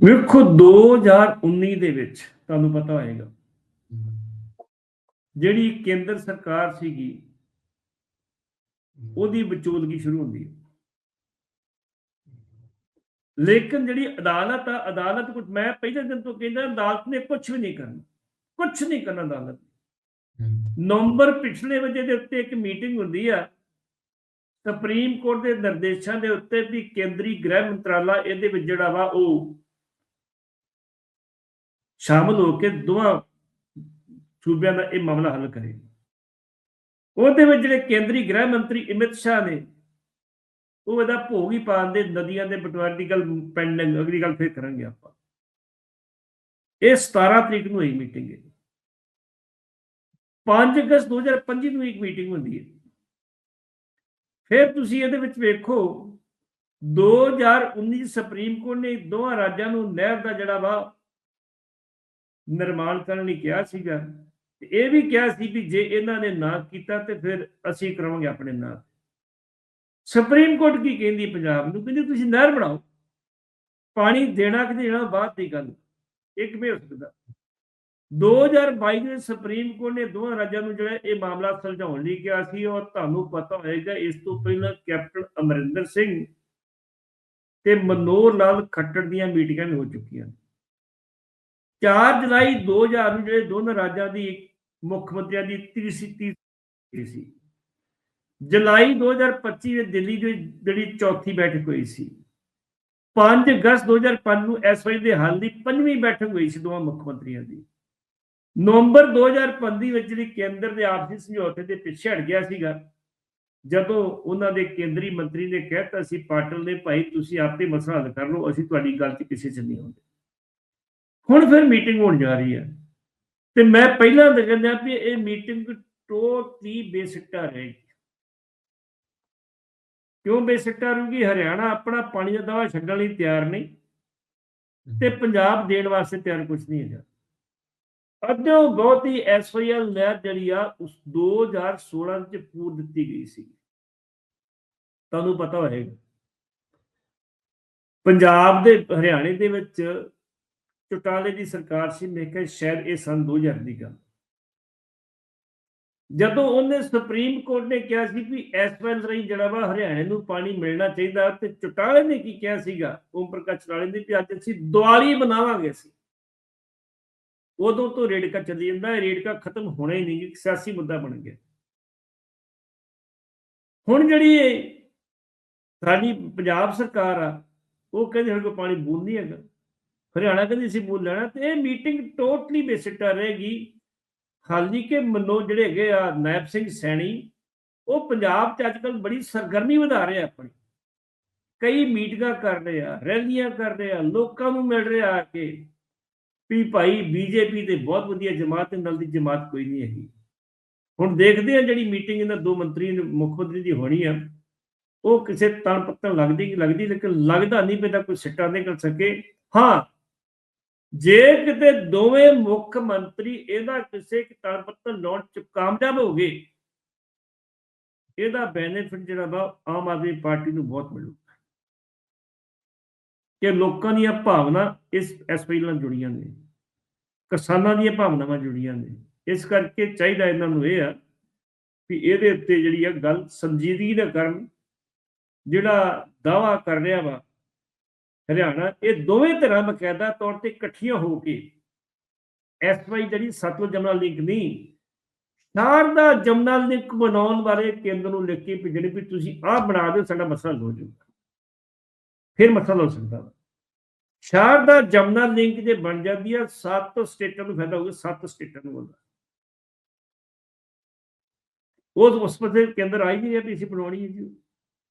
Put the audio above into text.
ਵੇਖੋ 2019 ਦੇ ਵਿੱਚ ਤੁਹਾਨੂੰ ਪਤਾ ਹੋਏਗਾ। ਜਿਹੜੀ ਕੇਂਦਰ ਸਰਕਾਰ ਸੀਗੀ, ਉਹਦੀ ਵਿਚੋਲਗੀ ਸ਼ੁਰੂ ਹੁੰਦੀ ਹੈ। ਲੇਕਿਨ ਜਿਹੜੀ ਅਦਾਲਤ ਆ, ਅਦਾਲਤ ਕੁਝ ਮੈਂ ਪਹਿਲੇ ਦਿਨ ਤੋਂ ਕਹਿੰਦਾ, ਅਦਾਲਤ ਨੇ ਕੁਝ ਵੀ ਨਹੀਂ ਕਰਨਾ। ਕੁਝ ਨਹੀਂ ਕਰਨਾ ਅਦਾਲਤ ਨਵੰਬਰ ਪਿਛਲੇ ਵਜੇ ਦੇ ਉੱਤੇ ਇੱਕ ਮੀਟਿੰਗ ਹੁੰਦੀ ਆ, ਸੁਪਰੀਮ ਕੋਰਟ ਦੇ ਨਿਰਦੇਸ਼ਾਂ ਦੇ ਉੱਤੇ ਵੀ ਕੇਂਦਰੀ ਗ੍ਰਹਿ ਮੰਤਰਾਲਾ ਇਹਦੇ ਵਿੱਚ ਜਿਹੜਾ ਵਾ ਉਹ ਸ਼ਾਮਲ ਹੋ ਕੇ ਦੋਵਾਂ ਸੂਬਿਆਂ ਦਾ ਇਹ ਮਾਮਲਾ ਹੱਲ ਕਰੇ। ਉਹਦੇ ਵਿੱਚ ਜਿਹੜੇ ਕੇਂਦਰੀ ਗ੍ਰਹਿ ਮੰਤਰੀ ਅਮਿਤ ਸ਼ਾਹ ਨੇ, ਉਹ ਇਹਦਾ ਭੋਗ ਹੀ ਪਾਉਣ ਦੇ ਨਦੀਆਂ ਦੇ ਬਟਵਾਰੇ ਦੀ ਗੱਲ ਪੈਂਡਿੰਗ ਅਗਲੀ ਗੱਲ ਫਿਰ ਕਰਾਂਗੇ ਆਪਾਂ। ਇਹ 17 ਤਰੀਕ ਨੂੰ ਹੋਈ ਮੀਟਿੰਗ ਹੈ। 5 ਅਗਸਤ 2025 ਨੂੰ ਇੱਕ ਮੀਟਿੰਗ ਹੁੰਦੀ ਹੈ। ਫਿਰ ਤੁਸੀਂ ਇਹਦੇ ਵਿੱਚ ਵੇਖੋ 2019 ਸੁਪਰੀਮ ਕੋਰਟ ਨੇ ਦੋਵਾਂ ਰਾਜਾਂ ਨੂੰ ਨਹਿਰ ਦਾ ਜਿਹੜਾ ਵਾ ਨਿਰਮਾਣ ਕਰਨ ਲਈ ਕਿਹਾ ਸੀਗਾ। ਤੇ ਇਹ ਵੀ ਕਿਹਾ ਸੀ ਵੀ ਜੇ ਇਹਨਾਂ ਨੇ ਨਾ ਕੀਤਾ ਤੇ ਫਿਰ ਅਸੀਂ ਕਰਾਵਾਂਗੇ ਆਪਣੇ ਨਾਂ ਸੁਪਰੀਮ ਕੋਰਟ ਕੀ ਕਹਿੰਦੀ ਪੰਜਾਬ ਨੂੰ? ਕਹਿੰਦੀ ਤੁਸੀਂ ਨਹਿਰ ਬਣਾਓ। ਪਾਣੀ ਦੇਣਾ ਕਿ ਦੇਣਾ ਬਾਅਦ ਦੀ ਗੱਲ। ਇੱਕ ਵੀ ਹੋ ਸਕਦਾ 2022 ਦੇ ਸੁਪਰੀਮ ਕੋਰਟ ਨੇ ਦੋਵਾਂ ਰਾਜਾਂ ਨੂੰ ਜਿਹੜਾ ਇਹ ਮਾਮਲਾ ਸੁਲਝਾਉਣ ਲਈ ਕਿਹਾ ਸੀ ਔਰ ਤੁਹਾਨੂੰ ਪਤਾ ਹੋਏਗਾ, ਇਸ ਤੋਂ ਪਹਿਲਾਂ ਕੈਪਟਨ ਅਮਰਿੰਦਰ ਸਿੰਘ ਤੇ ਮਨੋਹਰ ਲਾਲ ਖੱਟੜ ਦੀਆਂ ਮੀਟਿੰਗਾਂ ਵੀ ਹੋ ਚੁੱਕੀਆਂ ਨੇ। 4 ਜੁਲਾਈ 2000 ਨੂੰ ਜਿਹੜੇ ਦੋਨਾਂ ਰਾਜਾਂ ਦੀ ਮੁੱਖ ਮੰਤਰੀਆਂ ਦੀ ਤੀਸਰੀ ਤੀਸਰੀ ਸੀ। ਜੁਲਾਈ 2025 ਵਿੱਚ ਦਿੱਲੀ ਦੀ ਜਿਹੜੀ ਚੌਥੀ ਬੈਠਕ ਹੋਈ ਸੀ। 5 ਅਗਸਤ 2005 ਨੂੰ ਐਸਵਾਈ ਦੇ ਹੱਲ ਦੀ ਪੰਜਵੀਂ ਬੈਠਕ ਹੋਈ ਸੀ ਦੋਵਾਂ ਮੁੱਖ ਮੰਤਰੀਆਂ ਦੀ। ਨਵੰਬਰ 2015 ਵਿੱਚ ਜਿਹੜੀ ਕੇਂਦਰ ਦੇ ਆਪਸੀ ਸਮਝੌਤੇ ਦੇ ਪਿੱਛੇ ਹਟ ਗਿਆ ਸੀਗਾ। ਜਦੋਂ ਉਹਨਾਂ ਦੇ ਕੇਂਦਰੀ ਮੰਤਰੀ ਨੇ ਕਹਿਤਾ ਸੀ, ਪਾਟਲ ਨੇ ਭਾਈ, ਤੁਸੀਂ ਆਪੇ ਮਸਲਾ ਹੱਲ ਕਰ ਲਓ, ਅਸੀਂ ਤੁਹਾਡੀ ਗੱਲ 'ਚ ਕਿਸੇ 'ਚ ਨਹੀਂ ਆਉਂਦੇ। ਹੁਣ ਫਿਰ ਮੀਟਿੰਗ ਹੋਣ ਜਾ ਰਹੀ ਹੈ। ਤੇ ਮੈਂ ਪਹਿਲਾਂ ਤਾਂ ਕਹਿੰਦਾ ਵੀ ਇਹ ਮੀਟਿੰਗ ਟੋਟਲੀ ਬੇਸਿਕਟਾ ਰਹੇਗੀ। ਕਿਉਂ ਬੇਸਿਕਟਾ ਰਹੂਗੀ? ਹਰਿਆਣਾ ਆਪਣਾ ਪਾਣੀ ਦਾ ਦਾਵਾ ਛੱਡਣ ਲਈ ਤਿਆਰ ਨਹੀਂ ਤੇ ਪੰਜਾਬ ਦੇਣ ਵਾਸਤੇ ਤਿਆਰ ਕੁਝ ਨਹੀਂ ਹੈਗਾ। ਅੱਧਿਓ ਬਹੁਤ ਹੀ ਐਸਵਾਈਐਲ ਨਹਿਰ ਜਿਹੜੀ ਆ ਉਸ 2016 ਚ ਪੂਰ ਦਿੱਤੀ ਗਈ ਸੀ। ਤੁਹਾਨੂੰ ਪਤਾ ਹੋਏਗਾ। ਪੰਜਾਬ ਦੇ ਹਰਿਆਣੇ ਦੇ ਵਿੱਚ ਚੁਟਾਲੇ ਦੀ ਸਰਕਾਰ ਸੀ, ਮੈਂ ਕਿਹਾ ਸ਼ਾਇਦ ਇਹ ਸਨ 2000 ਦੀ ਗੱਲ। ਜਦੋਂ ਉਹਨੇ ਸੁਪਰੀਮ ਕੋਰਟ ਨੇ ਕਿਹਾ ਸੀ ਵੀ ਇਸ ਵੈਲ ਰਹੀ ਜਿਹੜਾ ਵਾ ਹਰਿਆਣੇ ਨੂੰ ਪਾਣੀ ਮਿਲਣਾ ਚਾਹੀਦਾ, ਤੇ ਚੁਟਾਲੇ ਨੇ ਕੀ ਕਿਹਾ ਸੀਗਾ, ਓਮ ਪ੍ਰਕਾਸ਼ ਚੁਟਾਲੇ ਨੇ ਵੀ ਅੱਜ ਅਸੀਂ ਦੁਆਲੀ ਬਣਾਵਾਂਗੇ ਸੀ ਉਦੋਂ ਤੋਂ ਰੇੜਕਾ ਚੱਲੀ ਜਾਂਦਾ ਰੇੜਕਾ ਖਤਮ ਹੋਣਾ ਹੀ ਨਹੀਂ ਸਿਆਸੀ ਮੁੱਦਾ ਬਣ ਗਿਆ। ਹੁਣ ਜਿਹੜੀ ਸਾਡੀ ਪੰਜਾਬ ਸਰਕਾਰ ਆ, ਉਹ ਕਹਿੰਦੇ ਸਾਡੇ ਕੋਲ ਪਾਣੀ ਬੂੰਦ ਨਹੀਂ ਹੈਗਾ। ਹਰਿਆਣਾ ਕਹਿੰਦੀ ਅਸੀਂ ਬੋਲ ਲੈਣਾ ਤੇ ਇਹ ਮੀਟਿੰਗ ਟੋਟਲੀ ਬੇਸਿਕਟਾ ਰਹੇਗੀ। ਹਾਲੀ ਕਿ ਮੰਨੋ ਜਿਹੜੇ ਹੈਗੇ ਆ, ਨਾਇਬ ਸਿੰਘ ਸੈਣੀ, ਉਹ ਪੰਜਾਬ 'ਚ ਅੱਜਕੱਲ ਬੜੀ ਸਰਗਰਮੀ ਵਧਾ ਰਹੇ ਆ ਆਪਣੀ। ਕਈ ਮੀਟਿੰਗਾਂ ਕਰ ਰਹੇ ਆ, ਰੈਲੀਆਂ ਕਰ ਰਹੇ ਆ, ਲੋਕਾਂ ਨੂੰ ਮਿਲ ਰਹੇ ਆ ਕਿ। ਵੀ ਭਾਈ ਬੀਜੇਪੀ ਤੇ ਬਹੁਤ ਵਧੀਆ ਜਮਾਤ ਤੇ ਨਾਲ ਦੀ ਜਮਾਤ ਕੋਈ ਨਹੀਂ ਹੈਗੀ। ਹੁਣ ਦੇਖਦੇ ਆ ਜਿਹੜੀ ਮੀਟਿੰਗ ਇਹਨਾਂ ਦੋ ਮੰਤਰੀ, ਮੁੱਖ ਮੰਤਰੀ ਦੀ ਹੋਣੀ ਆ, ਉਹ ਕਿਸੇ ਤਣ ਪੱਤਣ ਲੱਗਦੀ ਕਿ ਲੱਗਦੀ, ਲੇਕਿਨ ਲੱਗਦਾ ਨਹੀਂ ਪੈਦਾ ਕੋਈ ਸਿੱਟਾ ਨਿਕਲ ਸਕੇ। ਹਾਂ ਜੇ ਕਿਤੇ ਦੋਵੇਂ ਮੁੱਖ ਮੰਤਰੀ ਇਹਦਾ ਕਿਸੇ ਤਣ ਪੱਤਣ ਲਾਉਣ ਚ ਕਾਮਯਾਬ ਹੋ ਗਏ, ਇਹਦਾ ਬੈਨੀਫਿਟ ਜਿਹੜਾ ਵਾ ਆਮ ਆਦਮੀ ਪਾਰਟੀ ਨੂੰ ਬਹੁਤ ਮਿਲੂਗਾ। ਕਿ ਲੋਕਾਂ ਦੀਆਂ ਭਾਵਨਾ ਇਸ ਐਸਪੀ ਨਾਲ ਜੁੜੀਆਂ ਨੇ, ਕਿਸਾਨਾਂ ਦੀਆਂ ਭਾਵਨਾਵਾਂ ਜੁੜੀਆਂ ਨੇ। ਇਸ ਕਰਕੇ ਚਾਹੀਦਾ ਇਹਨਾਂ ਨੂੰ ਇਹ ਆ ਕਿ ਇਹਦੇ ਉੱਤੇ ਜਿਹੜੀ ਆ ਗੱਲ ਸੰਜੀਦਗੀ ਨਾਲ ਕਰਨ, ਜਿਹੜਾ ਦਾਵਾ ਕਰ ਰਿਹਾ ਵਾ ਹਰਿਆਣਾ, ਇਹ ਦੋਵੇਂ ਤਰ੍ਹਾਂ ਬਕਾਇਦਾ ਤੌਰ ਤੇ ਇਕੱਠੀਆਂ ਹੋ ਕੇ ਐਸਵਾਈ ਜਿਹੜੀ ਸਤਲੁਜ ਜਮਨਾ ਲਿੰਕ ਨਹੀਂ ਸ਼ਾਰਦਾ ਜਮਨਾ ਲਿੰਕ ਬਣਾਉਣ ਬਾਰੇ ਕੇਂਦਰ ਨੂੰ ਲਿਖ ਕੇ ਭੇਜਣੀ ਵੀ ਤੁਸੀਂ ਆਹ ਬਣਾ ਦਿਓ, ਸਾਡਾ ਮਸਲਾ ਹੋ ਜਾਊਗਾ। ਫਿਰ ਮਸਲਾ ਹੋ ਸਕਦਾ ਵਾ। ਸ਼ਾਰਦਾ ਜਮਨਾ ਲਿੰਕ ਜੇ ਬਣ ਜਾਂਦੀ ਆ, ਸੱਤ ਸਟੇਟਾਂ ਨੂੰ ਫਾਇਦਾ ਹੋਊਗਾ, ਸੱਤ ਸਟੇਟਾਂ ਨੂੰ ਹੁੰਦਾ। ਉਹ ਉਸ ਪਾਸੇ ਕੇਂਦਰ ਆਈ ਨਹੀਂ ਰਿਹਾ ਵੀ ਅਸੀਂ ਬਣਾਉਣੀ ਹੈ ਜੀ।